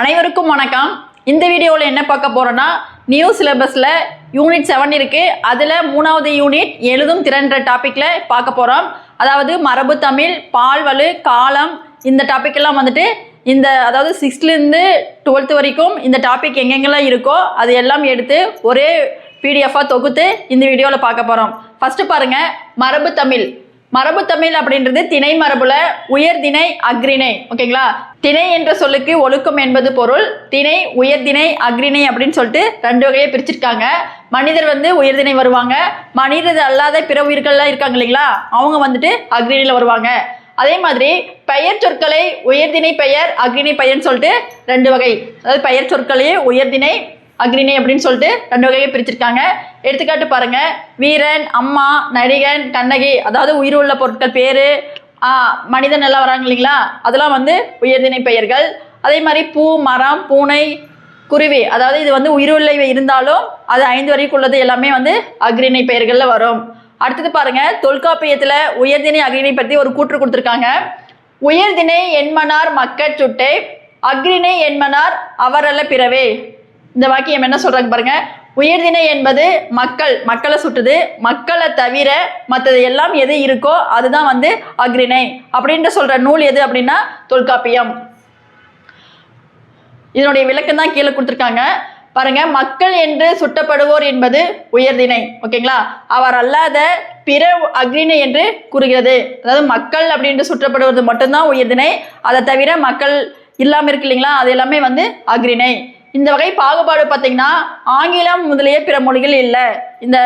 அனைவருக்கும் வணக்கம். இந்த வீடியோவில் என்ன பார்க்க போகிறோன்னா நியூ சிலபஸில் யூனிட் செவன் இருக்குது அதில் மூணாவது யூனிட் எழுதும் திறன்ற டாப்பிக்கில் பார்க்க போகிறோம் அதாவது மரபு தமிழ் பால்வலு காலம் இந்த டாப்பிக்கெல்லாம் வந்துட்டு இந்த அதாவது சிக்ஸ்த்லேருந்து டுவெல்த்து வரைக்கும் இந்த டாபிக் எங்கெங்கெல்லாம் இருக்கோ அது எல்லாம் எடுத்து ஒரே பிடிஎஃபாக தொகுத்து இந்த வீடியோவில் பார்க்க போகிறோம் ஃபஸ்ட்டு பாருங்கள் மரபு தமிழ். மரபு தமிழ் அப்படின்றது திணை மரபுல உயர்திணை அக்ரிணை ஓகேங்களா? திணை என்ற சொல்லுக்கு ஒழுக்கம் என்பது பொருள். திணை உயர்திணை அக்ரிணை அப்படின்னு சொல்லிட்டு ரெண்டு வகையை பிரிச்சிருக்காங்க. மனிதர் வந்து உயர்திணை வருவாங்க. மனிதர் அல்லாத பிற உயிர்கள்லாம் இருக்காங்க இல்லைங்களா? அவங்க வந்துட்டு அக்ரிணையில் வருவாங்க. அதே மாதிரி பெயர் சொற்களை உயர்திணை பெயர் அக்ரிணை பெயர்னு சொல்லிட்டு ரெண்டு வகை. அதாவது பெயர் சொற்களையே உயர்திணை அக்ரிணை அப்படின்னு சொல்லிட்டு ரெண்டு வகையை பிரிச்சிருக்காங்க. எடுத்துக்காட்டு பாருங்க. வீரன் அம்மா நடிகன் கண்ணகி அதாவது உயிர் உள்ள பொருட்கள் பேரு ஆ, மனிதன் எல்லாம் வராங்க இல்லைங்களா? அதெல்லாம் வந்து உயர்திணை பெயர்கள். அதே மாதிரி பூ மரம் பூனை குருவி அதாவது இது வந்து உயிருள்ள இருந்தாலும் அது ஐந்து வரைக்கும் உள்ளது எல்லாமே வந்து அக்ரிணை பெயர்களில் வரும். அடுத்தது பாருங்க. தொல்காப்பியத்தில் உயர்திணை அக்ரிணை பற்றி ஒரு கூற்று கொடுத்துருக்காங்க. உயர்திணை என்மனார் மக்கட் சுட்டே அக்ரிணை என்மனார் அவரல்ல பிறவே. இந்த வாக்கியம் என்ன சொல்றாங்க பாருங்க. உயர்திணை என்பது மக்கள் மக்களை சுட்டுது. மக்களை தவிர மற்றது எல்லாம் எது இருக்கோ அதுதான் வந்து அக்ரிணை. அப்படின்ட்டு சொல்ற நூல் எது அப்படின்னா தொல்காப்பியம். இதனுடைய விளக்கம் தான் கீழே கொடுத்துருக்காங்க. பாருங்க மக்கள் என்று சுட்டப்படுவோர் என்பது உயர்தினை ஓகேங்களா? அவர் அல்லாத பிற அக்ரிணை என்று கூறுகிறது. அதாவது மக்கள் அப்படின்ட்டு சுற்றப்படுவது மட்டும்தான் உயர்தினை அதை தவிர மக்கள் இல்லாமல் இருக்கு இல்லைங்களா? அது எல்லாமே வந்து அக்ரிணை. இந்த வகை பாகுபாடு பார்த்தீங்கன்னா ஆங்கிலம் முதலிய பிற மொழிகள் இல்லை. இந்த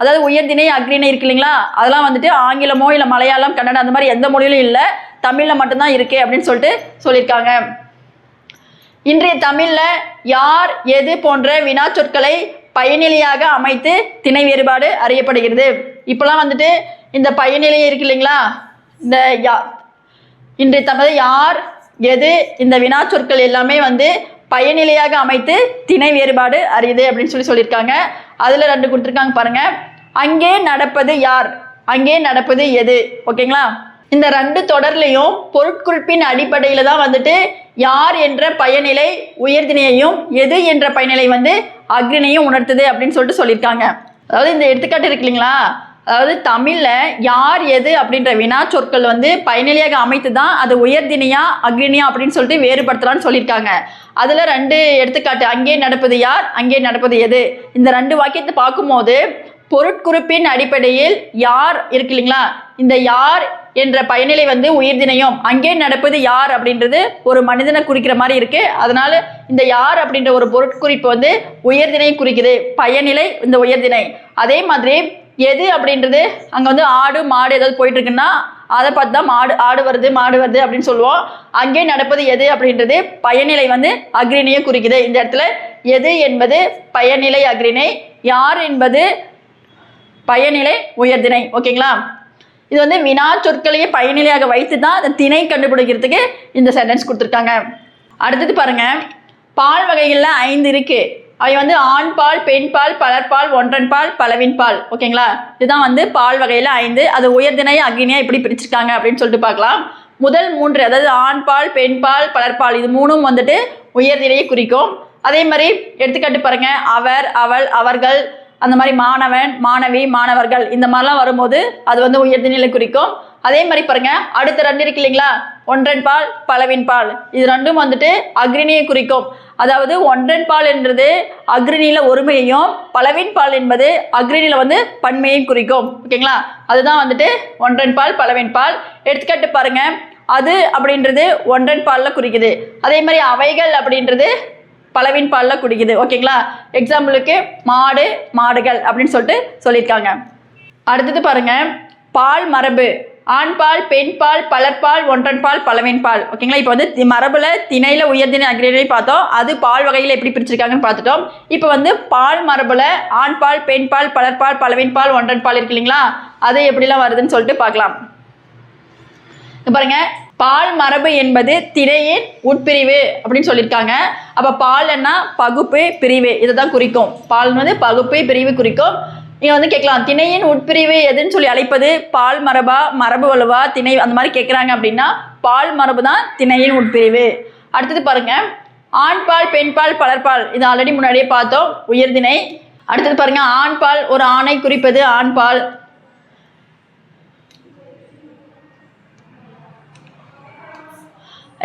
அதாவது உயர்திணை அக்ரிணை இருக்கு இல்லைங்களா? அதெல்லாம் வந்துட்டு ஆங்கிலமோ இல்லை மலையாளம் கன்னடம் அந்த மாதிரி எந்த மொழியிலும் இல்லை. தமிழில் மட்டும்தான் இருக்கு அப்படின்னு சொல்லிட்டு சொல்லியிருக்காங்க. இன்றைய தமிழில் யார் எது போன்ற வினாச்சொற்களை பயனிலையாக அமைத்து திணை வேறுபாடு அறியப்படுகிறது. இப்போலாம் வந்துட்டு இந்த பயனிலை இருக்கு இல்லைங்களா? இந்த யா இன்றைய தமிழ் யார் எது இந்த வினாச்சொற்கள் எல்லாமே வந்து பயனிலையாக அமைத்து திணை வேறுபாடு அறியுது அப்படின்னு சொல்லி சொல்லியிருக்காங்க. அதில் ரெண்டு கொடுத்துருக்காங்க பாருங்க. அங்கே நடப்பது யார்? அங்கே நடப்பது எது? ஓகேங்களா? இந்த ரெண்டு தொடர்லையும் பொருட்குறிப்பின் அடிப்படையில் தான் வந்துட்டு யார் என்ற பயனிலை உயர்தினையையும் எது என்ற பயனிலை வந்து அக்ரிணையும் உணர்த்துது அப்படின்னு சொல்லிட்டு சொல்லியிருக்காங்க. அதாவது இந்த எடுத்துக்காட்டு இருக்கு இல்லைங்களா? அதாவது தமிழில் யார் எது அப்படின்ற வினா சொற்கள் வந்து பயனிலையாக அமைத்து தான் அது உயர்தினையா அக்னியா அப்படின்னு சொல்லிட்டு வேறுபடுத்தலாம்னு சொல்லியிருக்காங்க. அதில் ரெண்டு எடுத்துக்காட்டு அங்கே நடப்பது யார் அங்கே நடப்பது எது? இந்த ரெண்டு வாக்கியத்தை பார்க்கும்போது பொருட்குறிப்பின் அடிப்படையில் யார் இருக்கு இல்லைங்களா? இந்த யார் என்ற பயனிலை வந்து உயிர்தினையும் அங்கே நடப்பது யார் அப்படின்றது ஒரு மனிதனை குறிக்கிற மாதிரி இருக்கு. அதனால இந்த யார் அப்படின்ற ஒரு பொருட்குறிப்பு வந்து உயர்தினை குறிக்குது பயனிலை இந்த உயர்தினை. அதே மாதிரி எது அப்படின்றது? அங்கே வந்து ஆடு மாடு ஏதாவது போயிட்டு இருக்குன்னா அதை பார்த்து தான் மாடு ஆடு வருது மாடு வருது அப்படின்னு சொல்லுவோம். அங்கே நடப்பது எது அப்படின்றது பயனிலை வந்து அக்ரிணையை குறிக்குது. இந்த இடத்துல எது என்பது பயனிலை அக்ரிணை யார் என்பது பயனிலை உயர்திணை. ஓகேங்களா? இது வந்து வினா சொற்களையே பயனிலையாக வைத்து தான் அந்த திணை கண்டுபிடிக்கிறதுக்கு இந்த சென்டென்ஸ் கொடுத்துருக்காங்க. அடுத்தது பாருங்க. பால் வகைகளில் ஐந்து இருக்குது அவை வந்து ஆண் பால் பெண் பால் பலர்பால் ஒன்றன் பால் பலவின் பால். ஓகேங்களா? இதுதான் வந்து பால் வகையில் ஐந்து. அது உயர்திணை அக்னியா எப்படி பிரிச்சிருக்காங்க அப்படின்னு சொல்லிட்டு பார்க்கலாம். முதல் மூன்று அதாவது ஆண் பால் பெண் பால் பலர்பால் இது மூணும் வந்துட்டு உயர்தினையை குறிக்கும். அதே மாதிரி எடுத்துக்காட்டு பாருங்க. அவர் அவள் அவர்கள் அந்த மாதிரி மாணவன் மாணவி மாணவர்கள் இந்த மாதிரிலாம் வரும்போது அது வந்து உயர்தினையில குறிக்கும். அதே மாதிரி பாருங்க. அடுத்த ரெண்டு இருக்கு இல்லைங்களா? ஒன்றன் பால் பலவின் பால். இது ரெண்டும் வந்துட்டு அக்னியை குறிக்கும். அதாவது ஒன்றன் பால் என்றது அக்ரிணியில் ஒருமையையும் பலவின் பால் என்பது அக்ரிணியில வந்து பன்மையையும் குறிக்கும். ஓகேங்களா? அதுதான் வந்துட்டு ஒன்றன் பால் பலவின் பால். எடுத்துக்காட்டு பாருங்க. அது அப்படின்றது ஒன்றன் பாலில் குறிக்குது. அதே மாதிரி அவைகள் அப்படின்றது பலவின் பாலில் குடிக்குது ஓகேங்களா? எக்ஸாம்பிளுக்கு மாடு மாடுகள் அப்படின்னு சொல்லிட்டு சொல்லியிருக்காங்க. அடுத்தது பாருங்க. பால் மரபு. ஆண்பால் பெண்பால் பலர்பால் ஒன்றன்பால் பலவெண்பால். பால் ஓகேங்களா? இப்போ வந்து தி- திணையில் திணையில உயர்திணை அக்ரிணை பார்த்தோம். அது பால் வகையில் எப்படி பிரிச்சிருக்காங்கன்னு பார்த்துட்டோம். இப்போ வந்து பால் மரபில் ஆண்பால் பெண்பால் பலர்பால் பலவெண்பால் பால் ஒன்றன் பால் இருக்கு இல்லைங்களா? அது எப்படிலாம் வருதுன்னு சொல்லிட்டு பார்க்கலாம். பாருங்க. பால் மரபு என்பது திணையின் உட்பிரிவு அப்படின்னு சொல்லியிருக்காங்க. அப்போ பால்னா பகுப்பு பிரிவு. இதை தான் குறிக்கும். பால் வந்து பகுப்பு பிரிவு குறிக்கும். நீங்கள் வந்து கேட்கலாம் திணையின் உட்பிரிவு எதுன்னு சொல்லி அழைப்பது பால் மரபா மரபு வலுவா திணை அந்த மாதிரி கேட்குறாங்க அப்படின்னா பால் மரபு தான் திணையின் உட்பிரிவு. அடுத்தது பாருங்க ஆண்பால் பெண்பால் பலர்பால் இது ஆல்ரெடி முன்னாடியே பார்த்தோம் உயர்திணை அடுத்தது பாருங்க ஆண்பால் ஒரு ஆணை குறிப்பது ஆண்பால்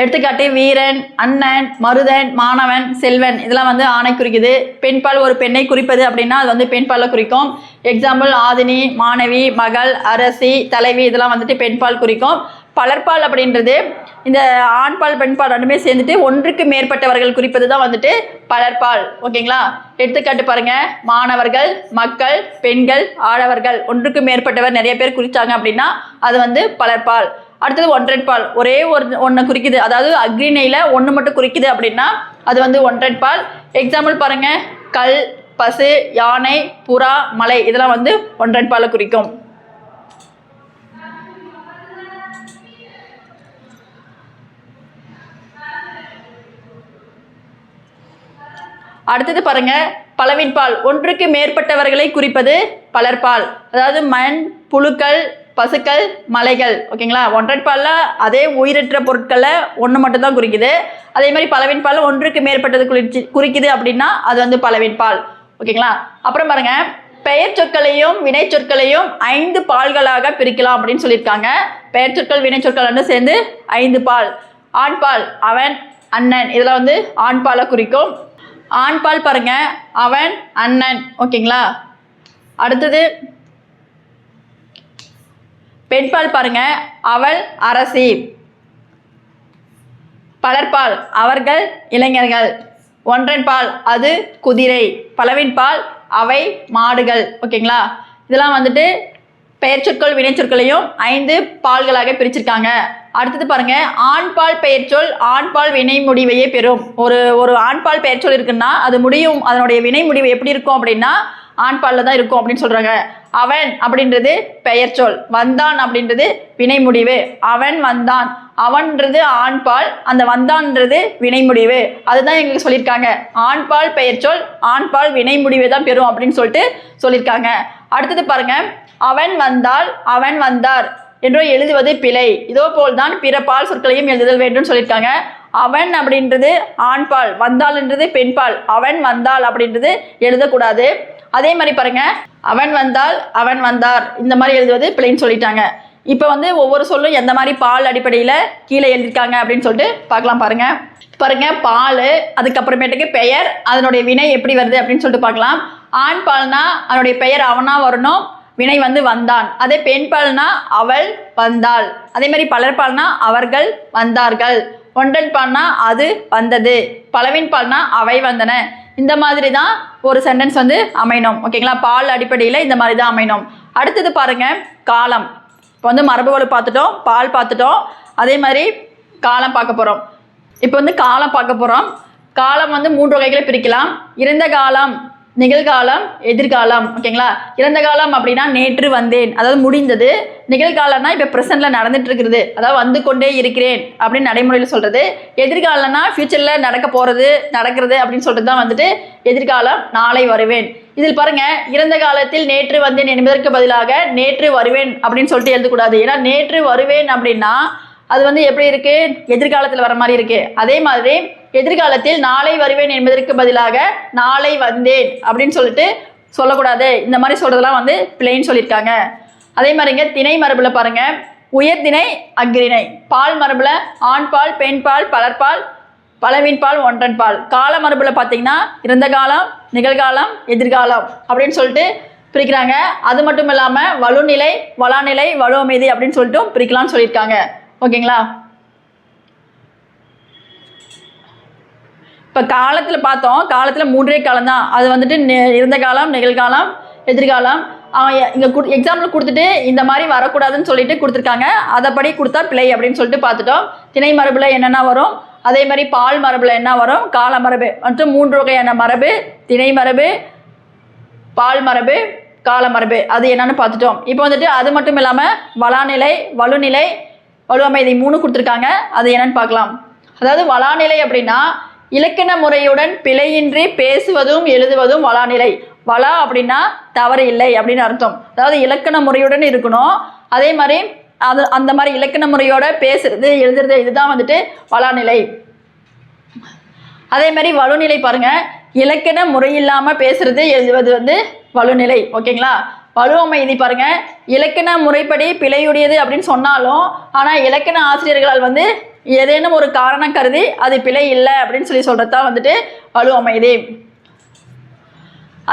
எடுத்துக்காட்டு வீரன் அண்ணன் மருதன் மாணவன் செல்வன். இதெல்லாம் வந்து ஆணை குறிக்குது. பெண்பால் ஒரு பெண்ணை குறிப்பது அப்படின்னா அது வந்து பெண்பாலை குறிக்கும். எக்ஸாம்பிள் ஆதினி மாணவி மகள் அரசி தலைவி இதெல்லாம் வந்துட்டு பெண்பால் குறிக்கும். பலர்பால் அப்படின்றது இந்த ஆண்பால் பெண்பால் ரெண்டுமே சேர்ந்துட்டு ஒன்றுக்கு மேற்பட்டவர்கள் குறிப்பது தான் வந்துட்டு பலர்பால். ஓகேங்களா? எடுத்துக்காட்டு பாருங்க. மாணவர்கள் மக்கள் பெண்கள் ஆடவர்கள். ஒன்றுக்கு மேற்பட்டவர் நிறைய பேர் குறிச்சாங்க அப்படின்னா அது வந்து பலர்பால். அடுத்தது ஒன்றன் பால் ஒரே ஒரு ஒன்று குறிக்குது. அதாவது அக்ரிணையில் ஒன்று மட்டும் குறிக்குது அப்படின்னா அது வந்து ஒன்றன் பால் எக்ஸாம்பிள் பாருங்க. கல் பசு யானை புறா மலை. இதெல்லாம் வந்து ஒன்றன் பாலை குறிக்கும். அடுத்தது பாருங்க. பலவின்பால் ஒன்றுக்கு மேற்பட்டவர்களை குறிப்பது பலர்பால் அதாவது மண் புழுக்கள் பசுக்கள் மலைகள் ஓகேங்களா ஒன்றற்பாலில் அதே உயிரற்ற பொருட்களை ஒன்று மட்டும்தான் குறிக்குது. அதே மாதிரி பலவின் பால் ஒன்றுக்கு மேற்பட்டது குறிச்சு குறிக்குது அப்படின்னா அது வந்து பலவின்பால் ஓகேங்களா அப்புறம் பாருங்க. பெயர் சொற்களையும் வினை சொற்களையும் ஐந்து பால்களாக பிரிக்கலாம் அப்படின்னு சொல்லியிருக்காங்க. பெயர் சொற்கள் வினை சொற்கள் வந்து சேர்ந்து ஐந்து பால். ஆண்பால் அவன் அண்ணன். இதெல்லாம் வந்து ஆண்பாலை குறிக்கும். ஆண்பால் பாருங்க. அவன் அண்ணன். ஓகேங்களா அடுத்தது பெண்பால் பாருங்க அவள் அரசி. பலர்பால் அவர்கள் இளைஞர்கள். ஒன்றன் பால் அது குதிரை. பலவின் பால் அவை மாடுகள். ஓகேங்களா? இதெல்லாம் வந்துட்டு பெயர் சொற்கள் வினைச்சொற்களையும் ஐந்து பால்களாக பிரிச்சிருக்காங்க. அடுத்தது பாருங்க ஆண்பால் பெயர்ச்சொல் ஆண்பால் வினை முடிவையே பெறும். ஒரு ஒரு ஆண்பால் பெயர்ச்சொல் இருக்குன்னா அது முடியும். அதனுடைய வினை முடிவு எப்படி இருக்கும் அப்படின்னா ஆண்பாலில் தான் இருக்கும் அப்படின்னு சொல்கிறாங்க அவன் அப்படின்றது பெயர் சொல். வந்தான் அப்படின்றது வினை முடிவு அவன் வந்தான். அவன்றது ஆண்பால் அந்த வந்தான்றது வினை முடிவு அதுதான் எங்களுக்கு சொல்லியிருக்காங்க. ஆண்பால் பெயர்ச்சொல் ஆண்பால் வினை முடிவே தான் பெறும் அப்படின்னு சொல்லிட்டு சொல்லியிருக்காங்க. அடுத்தது பாருங்க. அவன் வந்தால் அவன் வந்தார் என்றோ எழுதுவது பிழை. இதோ போல்தான் பிற பால் சொற்களையும் எழுதுதல் வேண்டும் சொல்லியிருக்காங்க. அவன் அப்படின்றது ஆண்பால் வந்தால்ன்றது பெண்பால் அவன் வந்தால் அப்படின்றது எழுதக்கூடாது. அதே மாதிரி பாருங்க அவன் வந்தால் அவன் வந்தார். இந்த மாதிரி எழுதுவது பிள்ளைன்னு சொல்லிட்டாங்க. இப்போ வந்து ஒவ்வொரு சொல்லும் எந்த மாதிரி பால் அடிப்படையில் கீழே எழுதியிருக்காங்க அப்படின்னு சொல்லிட்டு பார்க்கலாம் பாருங்க. பாருங்க பால் அதுக்கப்புறமேட்டுக்கு பெயர் அதனுடைய வினை எப்படி வருது அப்படின்னு சொல்லிட்டு பார்க்கலாம். ஆண் பால்னா அதனுடைய பெயர் அவனா வரணும் வினை வந்து வந்தான். அதே பெண் பால்னா அவள் வந்தாள். அதே மாதிரி பலர் பால்னா அவர்கள் வந்தார்கள். ஒன்றன் பால்னா அது வந்தது. பலவின் பால்னா அவை வந்தன. இந்த மாதிரி தான் ஒரு சென்டென்ஸ் வந்து அமையணும். ஓகேங்களா பால் அடிப்படையில் இந்த மாதிரி தான் அமையணும். அடுத்தது பாருங்கள் காலம். இப்போ வந்து மரபுவலு பார்த்துட்டோம் பால் பார்த்துட்டோம். அதே மாதிரி காலம் பார்க்க போகிறோம் இப்போ வந்து காலம் பார்க்க போகிறோம் காலம் வந்து மூன்று வகைகளை பிரிக்கலாம். இருந்த காலம் நிகழ்காலம் எதிர்காலம் ஓகேங்களா? இறந்த காலம் அப்படின்னா நேற்று வந்தேன். அதாவது முடிந்தது. நிகழ்காலம்னா இப்போ ப்ரெசென்ட்டில் நடந்துட்டு இருக்கிறது அதாவது வந்து கொண்டே இருக்கிறேன் அப்படின்னு நடைமுறையில் சொல்கிறது எதிர்காலம்னா ஃப்யூச்சரில் நடக்க போகிறது நடக்கிறது அப்படின்னு சொல்லிட்டு தான் வந்துட்டு எதிர்காலம் நாளை வருவேன். இதில் பாருங்க இறந்த காலத்தில் நேற்று வந்தேன் என்பதற்கு பதிலாக நேற்று வருவேன் அப்படின்னு சொல்லிட்டு எழுதக்கூடாது. ஏன்னா நேற்று வருவேன் அப்படின்னா அது வந்து எப்படி இருக்கு? எதிர்காலத்தில் வர மாதிரி இருக்கு. அதே மாதிரி எதிர்காலத்தில் நாளை வருவேன் என்பதற்கு பதிலாக நாளை வந்தேன் அப்படின்னு சொல்லிட்டு சொல்லக்கூடாது. இந்த மாதிரி சொல்றதெல்லாம் வந்து பிளெயின் சொல்லியிருக்காங்க. அதே மாதிரிங்க திணை மரபுல பாருங்க. உயர்திணை அக்ரிணை பால் மரபுல ஆண் பால் பெண் பால் பலர்பால் பலவின் பால் ஒன்றன் பால். கால மரபுல பார்த்தீங்கன்னா இறந்த காலம் நிகழ்காலம் எதிர்காலம் அப்படின்னு சொல்லிட்டு பிரிக்கிறாங்க. அது மட்டும் இல்லாமல் வலுநிலை வளாநிலை வலு அமைதி அப்படின்னு சொல்லிட்டும் பிரிக்கலாம்னு சொல்லியிருக்காங்க. ஓகேங்களா? இப்போ காலத்தில் பார்த்தோம் காலத்தில் மூன்றே காலம் தான் அது வந்துட்டு நெ- காலம் நிகழ்காலம் எதிர்காலம். அவன் இங்கே கு எக்ஸாம்பிள் கொடுத்துட்டு இந்த மாதிரி வரக்கூடாதுன்னு சொல்லிட்டு கொடுத்துருக்காங்க. அதைப்படி கொடுத்தா பிழை அப்படின்னு சொல்லிட்டு பார்த்துட்டோம். திணை மரபில் என்னென்ன வரும்? அதே மாதிரி பால் மரபில் என்ன வரும்? கால மரபு. மற்றும் மூன்று வகையான மரபு திணை மரபு பால் மரபு கால மரபு. அது என்னன்னு பார்த்துட்டோம். இப்போ வந்துட்டு அது மட்டும் இல்லாமல் வளாநிலை வலுநிலை வலுவமைதி மூணு கொடுத்துருக்காங்க. அது என்னன்னு பார்க்கலாம். அதாவது வளாநிலை அப்படின்னா இலக்கண முறையுடன் பிழையின்றி பேசுவதும் எழுதுவதும் வளாநிலை. வளா அப்படின்னா தவறு இல்லை அப்படின்னு அர்த்தம். அதாவது இலக்கண முறையுடன் இருக்கணும். அதே மாதிரி அது அந்த மாதிரி இலக்கண முறையோட பேசுறது எழுதுறது இதுதான் வந்துட்டு வளாநிலை. அதே மாதிரி வலுநிலை பாருங்க. இலக்கண முறையில்லாமல் பேசுறது எழுதுவது வந்து வலுநிலை. ஓகேங்களா? வலுவமைதி பாருங்க. இலக்கண முறைப்படி பிழையுடையது அப்படின்னு சொன்னாலும் ஆனால் இலக்கண ஆசிரியர்களால் வந்து ஏதேனும் ஒரு காரணம் கருதி அது பிழை இல்லை அப்படின்னு சொல்லி சொல்கிறது தான் வந்துட்டு வலு அமைதி.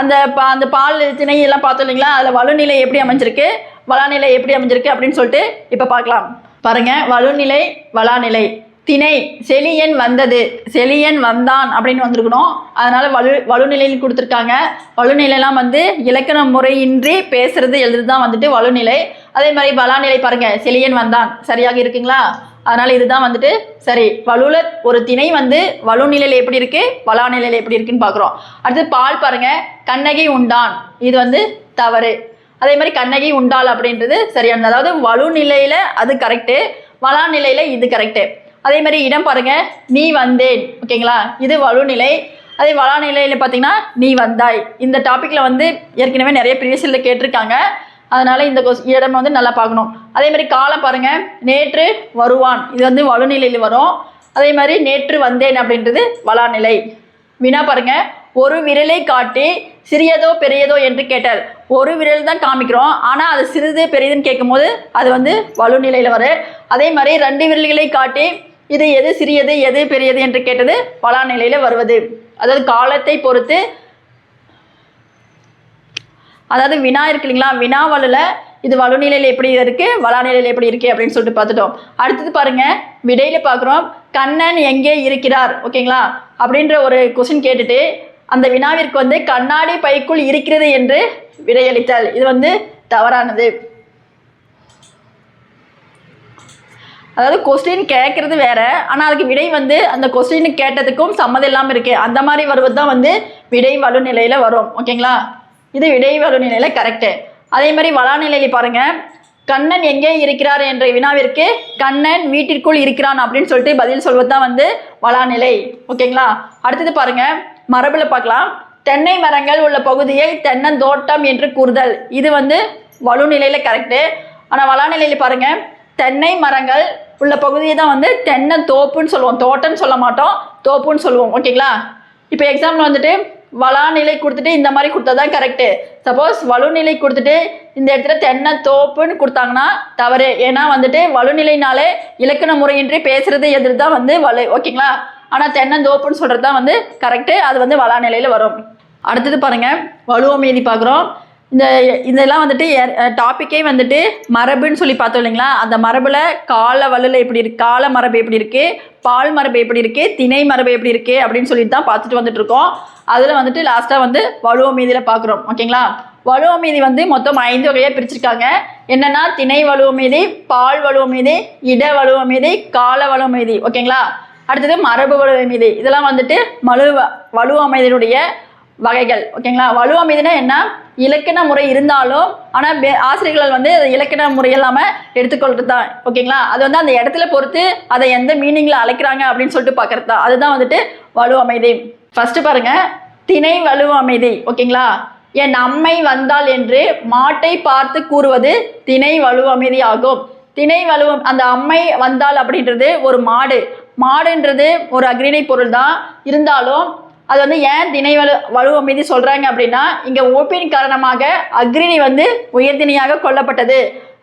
அந்த பா அந்த பால் திணை எல்லாம் பார்த்தோம் இல்லைங்களா? அதில் வலுநிலை எப்படி அமைஞ்சிருக்கு? வளாநிலை எப்படி அமைஞ்சிருக்கு அப்படின்னு சொல்லிட்டு இப்போ பார்க்கலாம். பாருங்கள் வலுநிலை வளாநிலை திணை செலியன் வந்தது. செலியன் வந்தான் அப்படின்னு வந்திருக்கணும். அதனால் வலு வலுநிலையில் கொடுத்துருக்காங்க. வலுநிலைலாம் வந்து இலக்கண முறையின்றி பேசுறது எழுதுறது தான் வந்துட்டு வலுநிலை. அதே மாதிரி பலாநிலை பாருங்க செலியன் வந்தான். சரியாக இருக்குங்களா? அதனால இதுதான் வந்துட்டு சரி வலுல ஒரு திணை வந்து வலு நிலையில எப்படி இருக்கு? வளாநிலையில் எப்படி இருக்குன்னு பார்க்குறோம் அடுத்து பால் பாருங்க கண்ணகி உண்டான். இது வந்து தவறு. அதே மாதிரி கண்ணகி உண்டாள் அப்படின்றது சரியானது. அதாவது வலு நிலையில அது கரெக்டு வளாநிலையில் இது கரெக்டு அதே மாதிரி இடம் பாருங்க நீ வந்தேன். ஓகேங்களா? இது வலுநிலை அதே வளாநிலையில் பார்த்தீங்கன்னா நீ வந்தாய். இந்த டாப்பிக்கில் வந்து ஏற்கனவே நிறைய ப்ரீவியஸில் கேட்டிருக்காங்க. அதனால இந்த இடம் வந்து நல்லா பார்க்கணும். அதே மாதிரி காலம் பாருங்க. நேற்று வருவான். இது வந்து வலுநிலையில் வரும். அதே மாதிரி நேற்று வந்தேன் அப்படின்றது வளாநிலை. வினா பாருங்க. ஒரு விரலை காட்டி சிறியதோ பெரியதோ என்று கேட்டார். ஒரு விரல் தான் காமிக்கிறோம். ஆனால் அது சிறிது பெரியதுன்னு கேட்கும்போது அது வந்து வலுநிலையில் வரும் அதே மாதிரி ரெண்டு விரல்களை காட்டி இது எது சிறியது எது பெரியது என்று கேட்டது வளாநிலையில் வருவது. அதாவது காலத்தை பொறுத்து அதாவது வினா இருக்கு இல்லைங்களா? வினா வலுல இது வலுநிலையில் எப்படி இருக்கு? வளாநிலையில் எப்படி இருக்கு? அப்படின்னு சொல்லிட்டு பார்த்துட்டோம். அடுத்தது பாருங்க விடையில பார்க்குறோம். கண்ணன் எங்கே இருக்கிறார்? ஓகேங்களா? அப்படின்ற ஒரு கொஸ்டின் கேட்டுட்டு அந்த வினாவிற்கு வந்து கண்ணாடி பைக்குள் இருக்கிறது என்று விடையளித்தல் இது வந்து தவறானது. அதாவது கொஸ்டின் கேட்கறது வேற ஆனால் அதுக்கு விடை வந்து அந்த கொஸ்டின் கேட்டதுக்கும் சம்மதம் இல்லாமல் இருக்கு. அந்த மாதிரி வருவது தான் வந்து விடை வலுநிலையில் வரும். ஓகேங்களா? இது இடைவெளி நிலையில் கரெக்டு அதே மாதிரி வளாநிலையில் பாருங்க. கண்ணன் எங்கே இருக்கிறார் என்ற வினாவிற்கு கண்ணன் வீட்டிற்குள் இருக்கிறான் அப்படின்னு சொல்லிட்டு பதில் சொல்வது தான் வந்து வளாநிலை ஓகேங்களா அடுத்தது பாருங்க. மரபுல பார்க்கலாம். தென்னை மரங்கள் உள்ள பகுதியை தென்னந்தோட்டம் என்று கூறுதல். இது வந்து வலுநிலையில் கரெக்டு ஆனால் வளாநிலையில் பாருங்க. தென்னை மரங்கள் உள்ள பகுதியை தான் வந்து தென்னை தோப்புன்னு சொல்லுவோம். தோட்டம்னு சொல்ல மாட்டோம். தோப்புன்னு சொல்லுவோம். ஓகேங்களா இப்போ எக்ஸாம்பிள் வந்துட்டு வளாநிலை கொடுத்துட்டு இந்த மாதிரி கொடுத்தா தான் கரெக்டு சப்போஸ் வலுநிலை கொடுத்துட்டு இந்த இடத்துல தென்னை தோப்புன்னு கொடுத்தாங்கன்னா தவறு. ஏன்னா வந்துட்டு வலுநிலைனாலே இலக்கண முறையின்றி பேசுறது எதிர் தான் வந்து வலு ஓகேங்களா? ஆனால் தென்னந்தோப்புன்னு சொல்கிறது தான் வந்து கரெக்டு அது வந்து வளாநிலையில் வரும். அடுத்தது பாருங்கள் வலுவமீதி பார்க்குறோம். இந்த இதெல்லாம் வந்துட்டு டாப்பிக்கே வந்துட்டு மரபுன்னு சொல்லி பார்த்தோம் இல்லைங்களா? அந்த மரபில் கால வலுல எப்படி இருக்கு? கால மரபு எப்படி இருக்கு? பால் மரபு எப்படி இருக்கு? திணை மரபு எப்படி இருக்கு? அப்படின்னு சொல்லிட்டு தான் பார்த்துட்டு வந்துட்டு இருக்கோம் அதில் வந்துட்டு லாஸ்ட்டாக வந்து வலுவ மீதியில் பார்க்குறோம். ஓகேங்களா வலுவ மீதி வந்து மொத்தம் ஐந்து வகையாக பிரிச்சிருக்காங்க. என்னென்னா திணை வலுவ மீதி பால் வலுவ மீதி இட வலுவ மீதி கால வலுவ மீதி. ஓகேங்களா அடுத்தது மரபு வலுவ மீதி. இதெல்லாம் வந்துட்டு மலு வலுவ அமைதியினுடைய வகைகள். ஓகேங்களா வலுவ மீதினா என்ன? இலக்கண முறை இருந்தாலும் ஆனால் ஆசிரியர்கள் வந்து இலக்கண முறை இல்லாமல் எடுத்துக்கொள்கிறது தான். ஓகேங்களா அது வந்து அந்த இடத்துல பொறுத்து அதை எந்த மீனிங்கில் அழைக்கிறாங்க அப்படின்னு சொல்லிட்டு பார்க்கறது தான். அதுதான் வந்துட்டு வலு அமைதி. ஃபர்ஸ்ட் பாருங்க. திணை வலு அமைதி. ஓகேங்களா என் அம்மை வந்தால் என்று மாட்டை பார்த்து கூறுவது திணை வலு அமைதி ஆகும் திணை வலு அந்த அம்மை வந்தால் அப்படின்றது ஒரு மாடு. மாடுன்றது ஒரு அக்ரிணை பொருள் தான். இருந்தாலும் அது வந்து ஏன் திணை வலு வலுவ மீது சொல்கிறாங்க அப்படின்னா இங்கே ஓப்பின் காரணமாக அக்ரிணி வந்து உயர்திணையாக கொல்லப்பட்டது.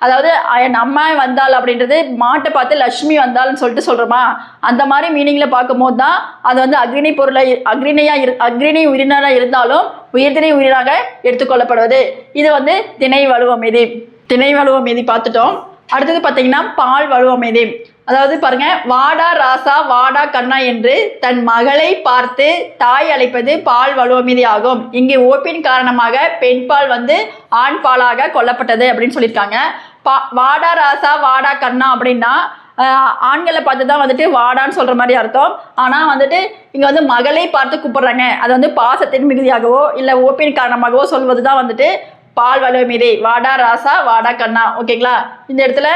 அதாவது என் அம்மா வந்தாள் அப்படின்றது மாட்டை பார்த்து லக்ஷ்மி வந்தாள்னு சொல்லிட்டு சொல்கிறோமா அந்த மாதிரி மீனிங்கில் பார்க்கும்போது தான் அது வந்து அக்ரிணி பொருளை அக்ரிணியாக இரு அக்ரிணி உயிரினராக இருந்தாலும் உயிர்திணை உயிராக எடுத்துக்கொள்ளப்படுவது. இது வந்து திணை வலுவ மீதி. திணை வலுவ மீதி பார்த்துட்டோம். அடுத்தது பார்த்தீங்கன்னா பால் வலுவ மீதி. அதாவது பாருங்க வாடா ராசா வாடா கண்ணா என்று தன் மகளை பார்த்து தாய் அழைப்பது பால் வலுவமீதி ஆகும். இங்கே ஓப்பின் காரணமாக பெண் பால் வந்து ஆண் பாலாக கொல்லப்பட்டது அப்படின்னு சொல்லியிருக்காங்க. பா வாடா ராசா வாடா கண்ணா அப்படின்னா ஆண்களை பார்த்து தான் வந்துட்டு வாடான்னு சொல்கிற மாதிரி அர்த்தம். ஆனால் வந்துட்டு இங்கே வந்து மகளை பார்த்து கூப்பிட்றாங்க. அது வந்து பாசத்தின் மிகுதியாகவோ இல்லை ஓப்பின் காரணமாகவோ சொல்வது தான் வந்துட்டு பால் வலுவமீதி. வாடா ராசா வாடா கண்ணா. ஓகேங்களா? இந்த இடத்துல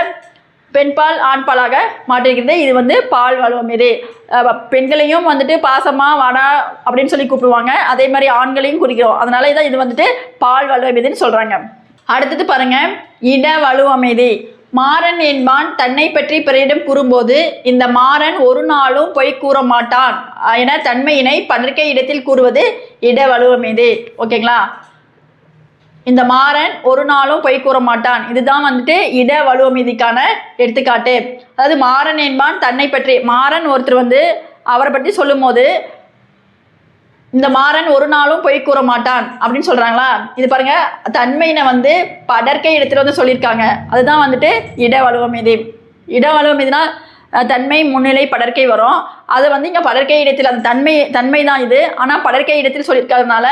பெண்பால் ஆண்பாலாக மாற்றிருக்கிறது இது வந்து பால் வலுவமீது பெண்களையும் வந்துட்டு பாசமா வாடா அப்படின்னு சொல்லி கூப்பிடுவாங்க. அதே மாதிரி ஆண்களையும் குறிக்கிறோம். அதனால இதான் இது வந்துட்டு பால் வலுவமீதுன்னு சொல்றாங்க. அடுத்தது பாருங்க. இட வலுவமைதி மாறன் என்பான் தன்னை பற்றி பிறரிடம் கூறும்போது இந்த மாறன் ஒரு நாளும் பொய் கூற மாட்டான். என தன்மையினை பன்றிக்கை இடத்தில் கூறுவது இட வலுவமைதி ஓகேங்களா? இந்த மாறன் ஒரு நாளும் பொய் கூற மாட்டான். இதுதான் வந்துட்டு இட வலுவமீதிக்கான எடுத்துக்காட்டு. அதாவது மாறன் என்பான் தன்னை பற்றி. மாறன் ஒருத்தர் வந்து அவரை பற்றி சொல்லும்போது இந்த மாறன் ஒரு நாளும் பொய் கூற மாட்டான் அப்படின்னு சொல்றாங்களா? இது பாருங்க தன்மையினை வந்து படற்கை எடுத்துட்டு வந்து சொல்லியிருக்காங்க. அதுதான் வந்துட்டு இட வலுவமீதி. இட வலுவமீதினா தன்மை முன்னிலை படற்கை வரும். அது வந்து இங்கே படற்கை இடத்தில் அந்த தன்மை தன்மை தான் இது. ஆனால் படற்கை இடத்தில் சொல்லியிருக்கிறதுனால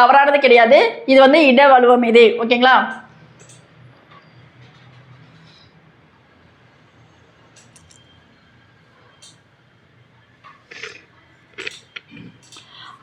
தவறானது கிடையாது. இது வந்து இட வலுவம் இது ஓகேங்களா?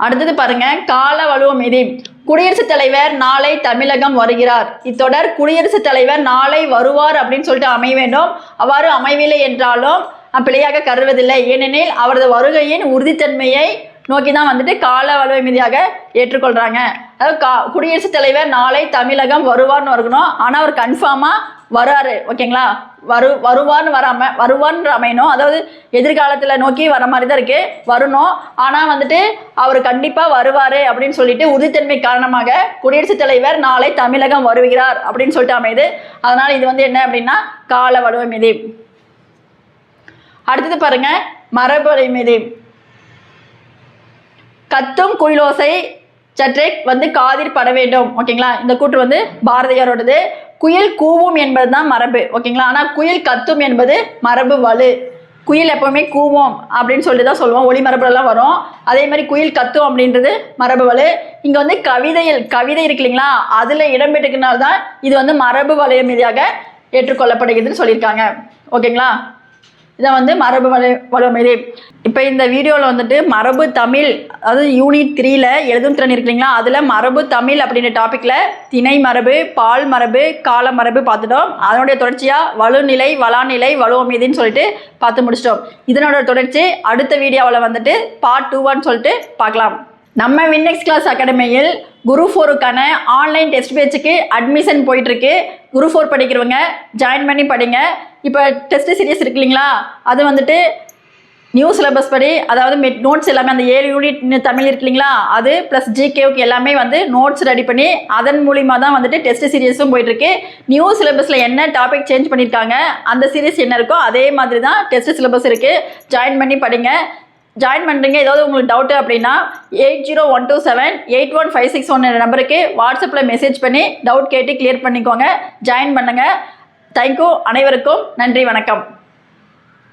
அடுத்தது பாருங்க கால வலுவமீதி. குடியரசுத் தலைவர் நாளை தமிழகம் வருகிறார். இத்தொடர் குடியரசுத் தலைவர் நாளை வருவார் அப்படின்னு சொல்லிட்டு அமைய வேண்டும். அவ்வாறு அமையவில்லை என்றாலும் பிழையாக கருவதில்லை ஏனெனில் அவரது வருகையின் உறுதித்தன்மையை நோக்கி தான் வந்துட்டு கால வலுவை மீதியாக ஏற்றுக்கொள்றாங்க. அதாவது கா குடியரசுத் தலைவர் நாளை தமிழகம் வருவார்னு இருக்கணும். ஆனால் அவர் கன்ஃபார்மாக வராரு. ஓகேங்களா? வரு வருவான்னு வராம வருவான்னு அமையணும். அதாவது எதிர்காலத்தில் நோக்கி வர மாதிரி தான் இருக்கு. வரணும். ஆனால் வந்துட்டு அவர் கண்டிப்பாக வருவார் அப்படின்னு சொல்லிட்டு உறுதித்தன்மை காரணமாக குடியரசுத் தலைவர் நாளை தமிழகம் வருகிறார் அப்படின்னு சொல்லிட்டு அமையுது. அதனால் இது வந்து என்ன அப்படின்னா கால வலுவை மீதி அடுத்தது பாருங்க மரபு மீதி கத்தும் குயிலோசை சற்றே வந்து காதில் பட வேண்டும். ஓகேங்களா? இந்த கூற்று வந்து பாரதியாரோடது. குயில் கூவும் என்பது தான் மரபு. ஓகேங்களா? ஆனால் குயில் கத்தும் என்பது மரபு வலு. குயில் எப்பவுமே கூவோம் அப்படின்னு சொல்லி தான் சொல்லுவோம். ஒளி மரபுலலாம் வரும். அதே மாதிரி குயில் கத்தும் அப்படின்றது மரபு வலு. இங்கே வந்து கவிதையில் கவிதை இருக்கு இல்லைங்களா? அதில் இடம்பெற்றுக்கிறனால தான் இது வந்து மரபு வலய மீதியாக ஏற்றுக்கொள்ளப்படுகிறதுன்னு சொல்லியிருக்காங்க. ஓகேங்களா? இதை வந்து மரபு வலை மீதி. இப்போ இந்த வீடியோவில் வந்துட்டு மரபு தமிழ் அதாவது யூனிட் த்ரீல எழுதும் திறன் இருக்கு அதில் மரபு தமிழ் அப்படின்ற டாப்பிக்கில் திணை மரபு பால் மரபு கால மரபு பார்த்துட்டோம். அதனுடைய தொடர்ச்சியாக வலுநிலை வளாநிலை வலுவமீதின்னு சொல்லிட்டு பார்த்து முடிச்சிட்டோம். இதனோட தொடர்ச்சி அடுத்த வீடியோவில் வந்துட்டு பார்ட் டூவான்னு சொல்லிட்டு பார்க்கலாம். நம்ம வின்னெக்ஸ் கிளாஸ் அகாடமியில் குரு ஃபோருக்கான ஆன்லைன் டெஸ்ட் பேச்சுக்கு அட்மிஷன் போயிட்டுருக்கு. குரு ஃபோர் படிக்கிறவங்க ஜாயின் பண்ணி படிங்க. இப்போ டெஸ்ட் சீரியஸ் இருக்கு இல்லைங்களா? அது வந்துட்டு நியூ சிலபஸ் படி அதாவது மெட் நோட்ஸ் எல்லாமே அந்த ஏழு யூனிட் தமிழ் இருக்கு இல்லைங்களா? அது ப்ளஸ் ஜிகேவுக்கு எல்லாமே வந்து நோட்ஸ் ரெடி பண்ணி அதன் மூலிமா தான் வந்துட்டு டெஸ்ட் சீரியஸும் போயிட்டுருக்கு. நியூ சிலபஸில் என்ன டாபிக் சேஞ்ச் பண்ணியிருக்காங்க அந்த சீரியஸ் என்ன இருக்கோ அதே மாதிரி தான் டெஸ்ட் சிலபஸ் இருக்குது ஜாயின் பண்ணி படிங்க. ஜாயின் பண்ணுறீங்க ஏதாவது உங்களுக்கு டவுட்டு அப்படின்னா eight zero one two seven eight one five six one நம்பருக்கு வாட்ஸ்அப்பில் மெசேஜ் பண்ணி டவுட் கேட்டு கிளியர் பண்ணிக்கோங்க. ஜாயின் பண்ணுங்கள் தேங்க்யூ அனைவருக்கும் நன்றி வணக்கம்.